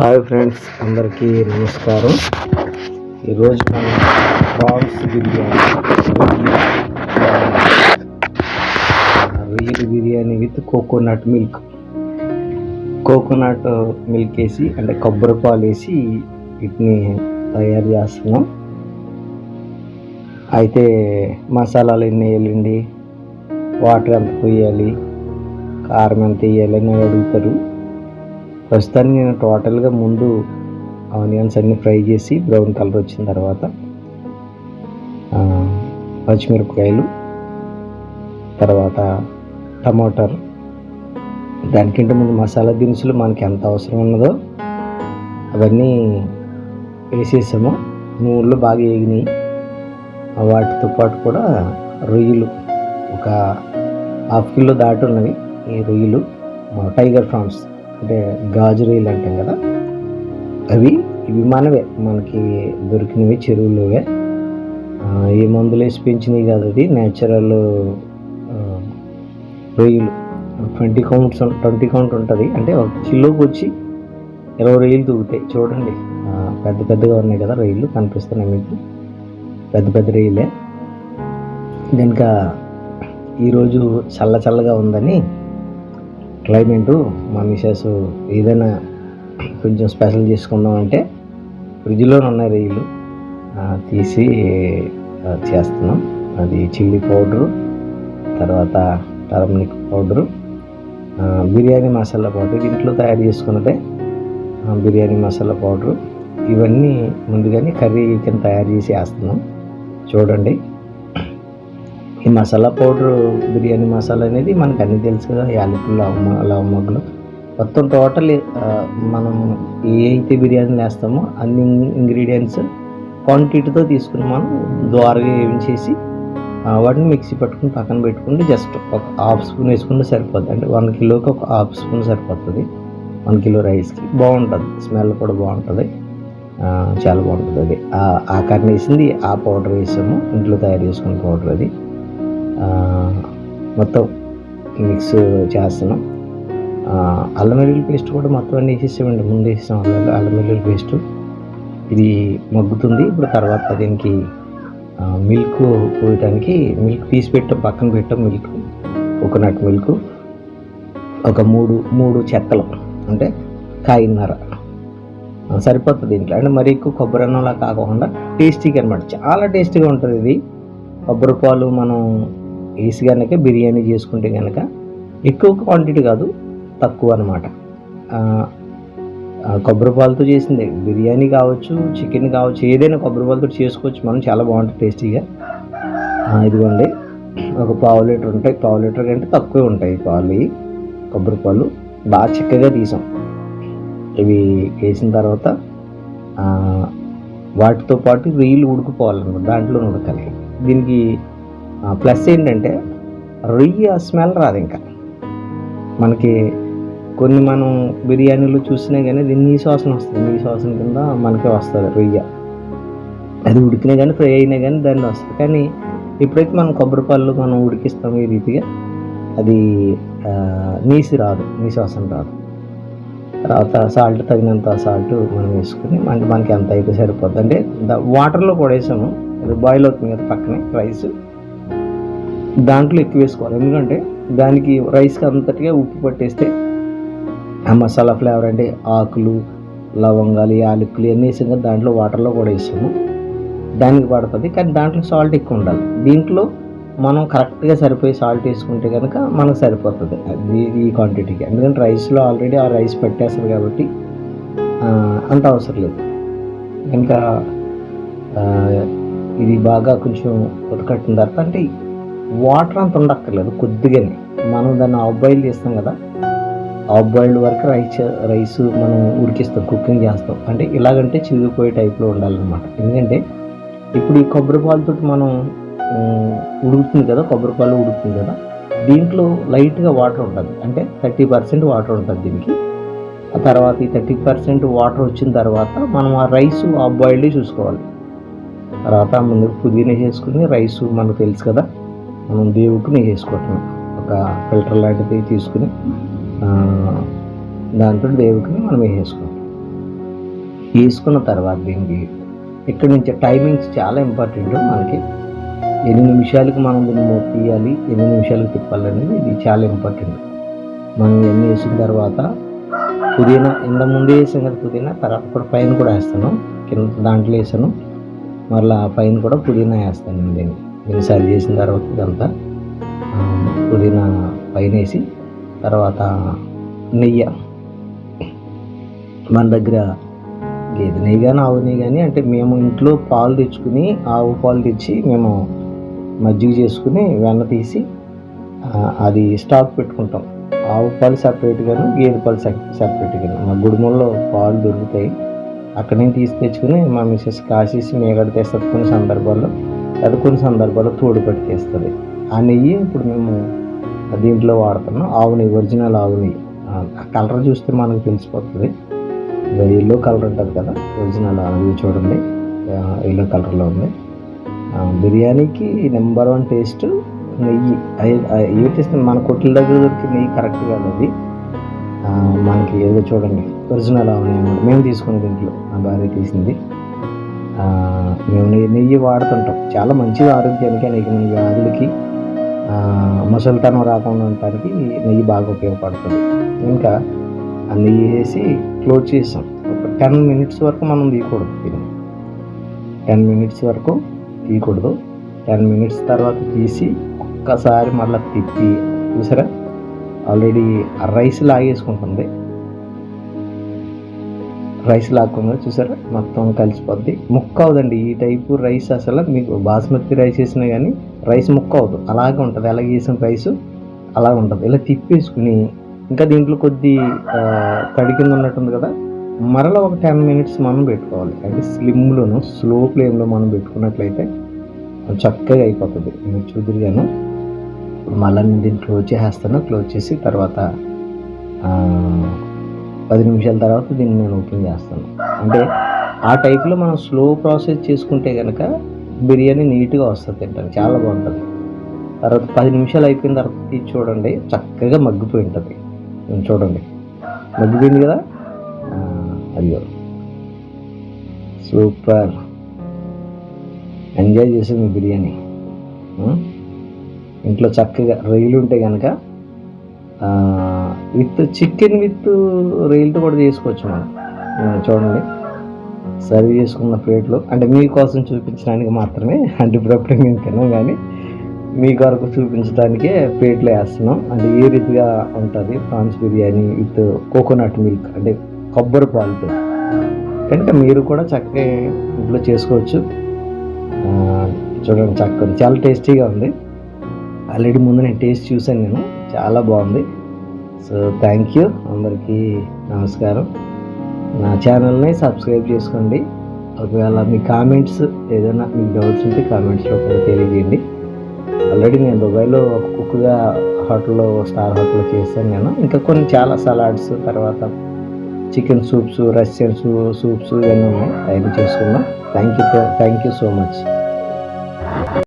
Hi friends అందరికీ నమస్కారం. ఈరోజు మనం ప్రాన్స్ బిర్యానీ. రొయ్యల biryani with coconut milk. Coconut milk వేసి అంటే కొబ్బరి పాలు వేసి వీటిని తయారు చేస్తున్నాం. అయితే మసాలాలు ఎన్ని వేయాలండి? వాటర్ ఎంత పోయాలి? కారం ఎంత వేయాలి అని అడుగుతారు. ప్రస్తుతానికి నేను టోటల్గా ముందు ఆనియన్స్ అన్ని ఫ్రై చేసి బ్రౌన్ కలర్ వచ్చిన తర్వాత పచ్చిమిరపకాయలు తర్వాత టమాటర్ దానికంటే ముందు మసాలా దినుసులు మనకి ఎంత అవసరం ఉన్నదో అవన్నీ వేసేసాము. నూనెలు బాగా వేగినాయి. వాటితో పాటు కూడా రొయ్యలు ఒక హాఫ్ కిలో దాటి ఉన్నవి. ఈ రొయ్యలు టైగర్ ఫ్రాన్స్ అంటే గాజు రొయ్యలు అంటాం కదా అవి ఇవి మనవే మనకి దొరికినవి చెరువులోవే ఏ మందులు వేసి పెంచినవి కాదు అది నేచురల్ రొయ్యలు. ట్వంటీ కౌంట్స్ ట్వంటీ కౌంట్ ఉంటుంది. అంటే ఒక కిలోకి వచ్చి ఇరవై రొయ్యలు తూగుతాయి. చూడండి పెద్ద పెద్దగా ఉన్నాయి కదా రొయ్యలు కనిపిస్తున్నాయి మీకు. పెద్ద పెద్ద రొయ్యలే. కనుక ఈరోజు చల్ల చల్లగా ఉందని క్లైమేటు మా మిసెస్ ఏదైనా కొంచెం స్పెషల్ చేసుకుందాం అంటే ఫ్రిడ్జ్లోనే ఉన్న రొయ్యలు తీసి చేస్తున్నాం. అది చిల్లీ పౌడరు తర్వాత turmeric powder biryani masala powder. ఇంట్లో తయారు చేసుకున్నదే బిర్యానీ మసాలా పౌడరు. ఇవన్నీ ముందుగానే కర్రీ కింద తయారు చేసి వేస్తున్నాం. చూడండి. ఈ మసాలా పౌడర్ బిర్యానీ మసాలా అనేది మనకు అన్ని తెలుసు కదా యాలకులు లవంగ లవమగ్గులు మొత్తం టోటల్ మనం ఏ అయితే బిర్యానీ వేస్తామో అన్ని ఇంగ్రీడియంట్స్ క్వాంటిటీతో తీసుకుని మనం ద్వారగా వేయించేసి చేసి వాటిని మిక్సీ పట్టుకుని పక్కన పెట్టుకుంటే జస్ట్ ఒక హాఫ్ స్పూన్ వేసుకుంటే సరిపోద్ది. అంటే వన్ కిలోకి ఒక హాఫ్ స్పూన్ సరిపోతుంది. వన్ కిలో రైస్కి. బాగుంటుంది. స్మెల్ కూడా బాగుంటుంది. చాలా బాగుంటుంది అది. ఆ- ఆ కర్రీ వేసింది ఆ పౌడర్ వేసాము. ఇంట్లో తయారు చేసుకున్న పౌడర్ అది. మొత్తం మిక్స్ చేస్తున్నాం. అల్లం వెల్లుల్లి పేస్ట్ కూడా మొత్తం అన్నీ వేసేసామండి ముందు వేసాం అల్లం అల్లం వెల్లుల్లి పేస్ట్. ఇది మగ్గుతుంది. ఇప్పుడు తర్వాత దీనికి మిల్క్ పోయటానికి మిల్క్ తీసి పెట్టాం. పక్కన పెట్టాం మిల్క్ కోకోనట్ మిల్క్ ఒక మూడు మూడు చెక్కలు అంటే కాయిన్నర. సరిపోతుంది దీంట్లో. అంటే మరీ ఎక్కువ కొబ్బరి అన్నంలా కాకుండా టేస్టీగా అనమాట చాలా టేస్టీగా ఉంటుంది ఇది. కొబ్బరి పాలు మనం వేసి కనుక బిర్యానీ చేసుకుంటే కనుక ఎక్కువ క్వాంటిటీ కాదు తక్కువ అనమాట కొబ్బరి పాలతో చేసింది. బిర్యానీ కావచ్చు చికెన్ కావచ్చు ఏదైనా కొబ్బరి పాలతో చేసుకోవచ్చు. మనం చాలా బాగుంటుంది టేస్టీగా. ఇదిగోండి. ఒక పావు లీటర్ ఉంటాయి. పావు లీటర్ కంటే తక్కువే ఉంటాయి పాలు. కొబ్బరి పాలు బాగా చిక్కగా తీసాం. ఇవి వేసిన తర్వాత వాటితో పాటు రొయ్యలు ఉడుకుపోవాలన్నమాట. దాంట్లో ఉడకాలి దీనికి ప్లస్ ఏంటంటే రొయ్య స్మెల్ రాదు ఇంకా. మనకి కొన్ని మనం బిర్యానీలు చూసినా కానీ అది నీ వాసన వస్తుంది నీ వాసన కింద మనకే వస్తుంది రొయ్య. అది ఉడికినా కానీ ఫ్రై అయినా కానీ దాన్ని వస్తుంది. కానీ ఇప్పుడైతే మనం కొబ్బరి పళ్ళు మనం ఉడికిస్తాం ఈ రీతిగా అది నీసి రాదు. నీ వాసన రాదు. తర్వాత సాల్ట్ తగినంత సాల్ట్ మనం వేసుకుని మనకి మనకి ఎంత అయితే సరిపోద్ది. అంటే వాటర్లో కూడా వేసాము. అది బాయిల్ అవుతుంది కదా పక్కనే రైస్ దాంట్లో ఎక్కువ వేసుకోవాలి. ఎందుకంటే దానికి రైస్కి అంతటిగా ఉప్పు పట్టేస్తే ఆ మసాలా ఫ్లేవర్ అంటే ఆకులు లవంగాలు యాలకులు ఇవన్నీ వేసాం కదా దాంట్లో వాటర్లో కూడా వేసాము దానికి పడుతుంది. కానీ దాంట్లో సాల్ట్ ఎక్కువ ఉండాలి. దీంట్లో మనం కరెక్ట్గా సరిపోయి సాల్ట్ వేసుకుంటే కనుక మనకు సరిపోతుంది. అది ఈ క్వాంటిటీకి. ఎందుకంటే రైస్లో ఆల్రెడీ ఆ రైస్ పెట్టేస్తుంది కాబట్టి అంత అవసరం లేదు. ఇంకా ఇది బాగా కొంచెం ఉతకట్టిన తర్వాత అంటే వాటర్ అంత ఉండక్కర్లేదు కొద్దిగానే మనం దాన్ని ఆఫ్ బాయిల్ చేస్తాం కదా ఆఫ్ బాయిల్డ్ వరకు రైస్ రైస్ మనం ఉడికిస్తాం కుకింగ్ చేస్తాం. అంటే ఇలాగంటే చిరిగిపోయే టైప్లో ఉండాలన్నమాట. ఎందుకంటే ఇప్పుడు ఈ కొబ్బరి పాలతో మనం ఉడుకుతుంది కదా కొబ్బరి పాలు ఉడుకుతుంది కదా దీంట్లో లైట్గా వాటర్ ఉంటుంది అంటే థర్టీ పర్సెంట్ వాటర్ ఉంటుంది దీనికి. ఆ తర్వాత ఈ థర్టీ పర్సెంట్ వాటర్ వచ్చిన తర్వాత మనం ఆ రైస్ ఆఫ్ బాయిల్డ్ చూసుకోవాలి. తర్వాత ముందు పుదీనా చేసుకుని రైస్ మనకు తెలుసు కదా మనం దేవుడికి వేసుకోవటం ఒక ఫిల్టర్ లాంటిది తీసుకుని దాంతో దాంట్లో దేవుడికి మనం వేసుకుంటాం వేసుకున్న తర్వాత దీనికి ఇక్కడి నుంచి టైమింగ్స్ చాలా ఇంపార్టెంట్ మనకి. ఎన్ని నిమిషాలకు మనం దీన్ని తీయాలి ఎన్ని నిమిషాలకు తిప్పాలనేది ఇది చాలా ఇంపార్టెంట్. మనం ఎన్ని వేసిన తర్వాత పుదీనా ఇంత ముందే వేసాం కదా పుదీనా తర్వాత కూడా పైన కూడా వేస్తాను కింద దాంట్లో వేసాను. మళ్ళీ పైన కూడా పుదీనా వేస్తాను నేను దీన్ని. ఎన్నిసార్లు సరి చేసిన తర్వాత ఇదంతా పుదీనా పైన వేసి తర్వాత నెయ్యి మన దగ్గర గేదె నెయ్యి కానీ ఆవు నెయ్యి కానీ అంటే మేము ఇంట్లో పాలు తెచ్చుకుని ఆవు పాలు తెచ్చి మేము మజ్జిగ చేసుకుని వెన్న తీసి అది స్టాక్ పెట్టుకుంటాం. ఆవు పాలు సపరేట్గాను గేదె పాలు సపరేట్గాను మా గుడుముల్లో పాలు దొరుకుతాయి. అక్కడి నుంచి తీసి తెచ్చుకుని మా మిస్సెస్ కాసేసి మేగడ తెస్తుంది కొన్ని సందర్భాల్లో. అది కొన్ని సందర్భాల్లో తోడు పట్టి ఆ నెయ్యి ఇప్పుడు మేము దీంట్లో వాడుతున్నాం. ఆవు నెయ్యి ఒరిజినల్ ఆవు నెయ్యి. ఆ కలర్ చూస్తే మనకు తెలిసిపోతుంది. ఎల్లో కలర్ ఉంటుంది కదా ఒరిజినల్ అది చూడండి. ఎల్లో కలర్లో ఉంది. బిర్యానీకి నెంబర్ వన్ టేస్ట్ నెయ్యి. అయి- అయి- మన కొట్ల దగ్గర దొరికే నెయ్యి కరెక్ట్ కాదు అది. మనకి ఏదో చూడండి ఒరిజినల్ ఆవు నెయ్యి మేము తీసుకునేది ఇంట్లో నా భార్య తీసింది. మేము నెయ్యి వాడుతుంటాం. చాలా మంచిది ఆరోగ్యానికి అనేక మన వ్యాధులకి. ఆ, ముసలితనం రాకుండా ఉండటానికి నెయ్యి బాగా ఉపయోగపడుతుంది. ఇంకా ఆ నెయ్యి వేసి క్లోజ్ చేసాం ఒక టెన్ మినిట్స్ వరకు మనం తీయకూడదు దీన్ని టెన్ మినిట్స్ వరకు తీయకూడదు. టెన్ మినిట్స్ తర్వాత తీసి ఒక్కసారి మళ్ళీ తిప్పి చూసారా? ఆల్రెడీ ఆ రైస్ లాగేసుకుంటుంది. రైస్ లాక్కుండా చూసారా? మొత్తం కలిసిపోద్ది. ముక్క అవదండి ఈ టైపు రైస్ అసలు మీకు బాస్మతి రైస్ వేసినా కానీ రైస్ ముక్క అవదు అలాగే ఉంటుంది. ఎలా వేసిన రైస్ అలా ఉంటుంది ఇలా తిప్పేసుకుని ఇంకా దీంట్లో కొద్ది తడి కింద ఉన్నట్టుంది కదా మరలా ఒక టెన్ మినిట్స్ మనం పెట్టుకోవాలి. అంటే స్లిమ్లోను స్లో ఫ్లేమ్లో మనం పెట్టుకున్నట్లయితే చక్కగా అయిపోతుంది. నేను చూదురుగాను. మళ్ళీ నేను దీన్ని క్లోజ్ చేసేస్తాను. క్లోజ్ చేసి తర్వాత పది నిమిషాల తర్వాత దీన్ని నేను ఓపెన్ చేస్తాను. అంటే ఆ టైప్లో మనం స్లో ప్రాసెస్ చేసుకుంటే కనుక బిర్యానీ నీట్గా వస్తుంది తింటాను చాలా బాగుంటుంది. తర్వాత పది నిమిషాలు అయిపోయిన తర్వాత తీసి చూడండి చక్కగా మగ్గిపోయి ఉంటుంది. చూడండి. మగ్గిపోయింది కదా? అయ్యో సూపర్. ఎంజాయ్ చేసింది బిర్యానీ. ఇంట్లో చక్కగా రొయ్యలు ఉంటే కనుక విత్ చికెన్ విత్ రొయ్యలతో కూడా చేసుకోవచ్చు మనం. చూడండి. సర్వ్ చేసుకున్న ప్లేట్లు. అంటే మీకోసం చూపించడానికి మాత్రమే. అంటే ఇప్పుడప్పుడు మేము తిన్నాం కానీ మీ కొరకు చూపించడానికే ప్లేట్లో వేస్తున్నాం. అంటే ఏ రీతిగా ఉంటుంది prawns biryani with coconut milk అంటే కొబ్బరి పాలతో. కనుక మీరు కూడా చక్కగా ఇంట్లో చేసుకోవచ్చు. చూడండి చక్కగా చాలా టేస్టీగా ఉంది. ఆల్రెడీ ముందు నేను టేస్ట్ చూశాను నేను. చాలా బాగుంది. సో థ్యాంక్ యూ అందరికీ నమస్కారం. నా ఛానల్ని సబ్స్క్రైబ్ చేసుకోండి. ఒకవేళ మీ కామెంట్స్ ఏదైనా మీకు డౌట్స్ ఉంటే కామెంట్స్లో కూడా తెలియజేయండి. ఆల్రెడీ నేను దుబాయ్లో ఒక కుక్గా హోటల్లో స్టార్ హోటల్లో చేశాను నేను. ఇంకా కొన్ని చాలా సలాడ్స్ తర్వాత చికెన్ సూప్స్ రష్యన్ సూప్స్ ఇవన్నీ ఉన్నాయి. అవన్నీ చేసుకున్నాం. Thank you thank you so much